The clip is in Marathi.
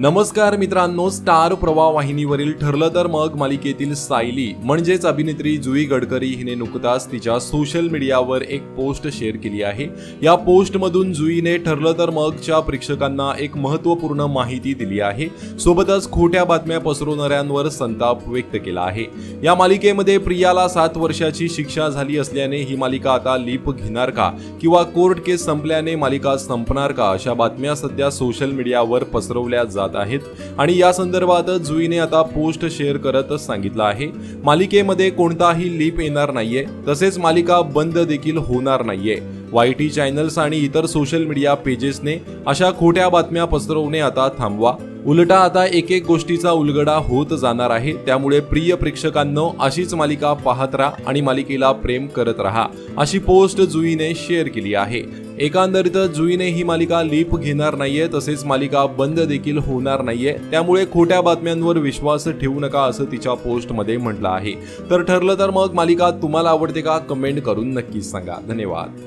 नमस्कार मित्रांनो स्टार प्रवाह वाहिनीवरील ठरलं तर मग मालिकेतील सायली म्हणजेच अभिनेत्री जुई गडकरी हिने नुकताच तिच्या सोशल मीडियावर एक पोस्ट शेअर केली आहे. या पोस्टमधून जुईने ठरलं तर मगच्या प्रेक्षकांना एक महत्त्वपूर्ण माहिती दिली आहे. सोबतच खोट्या बातम्या पसरवणाऱ्यांवर संताप व्यक्त केला आहे. या मालिकेमध्ये प्रियाला सात वर्षाची शिक्षा झाली असल्याने ही मालिका आता लीप घेणार का? किंवा कोर्ट केस संपल्याने मालिका संपणार का? अशा बातम्या सध्या सोशल मीडियावर पसरवल्या जात आहेत. आणि या संदर्भात जुईने आता पोस्ट शेअर करत सांगितलं आहे. मालिकेमध्ये कोणताही लीप येणार नाहीये. तसेच मालिका बंद देखील होणार नाहीये. वाय टी चॅनल्स आणि इतर सोशल मीडिया पेजेसने अशा खोट्या बातम्या पसरवणे आता थांबवा. उलटा आता एक एक गोष्टीचा उलगडा होत जाणार आहे. त्यामुळे प्रिय प्रेक्षकांनो अशीच मालिका पाहत राहा आणि मालिकेला प्रेम करत राहा. अशी पोस्ट जुईने शेअर केली आहे. एकंदरीतच जुईने ही मालिका लीप घेणार नाहीये तसेच मालिका बंद देखील होणार नाहीये. त्यामुळे खोट्या बातम्यांवर विश्वास ठेवू नका असं तिच्या पोस्टमध्ये म्हटलं आहे. तर ठरलं तर मग मालिका तुम्हाला आवडते का? कमेंट करून नक्कीच सांगा. धन्यवाद.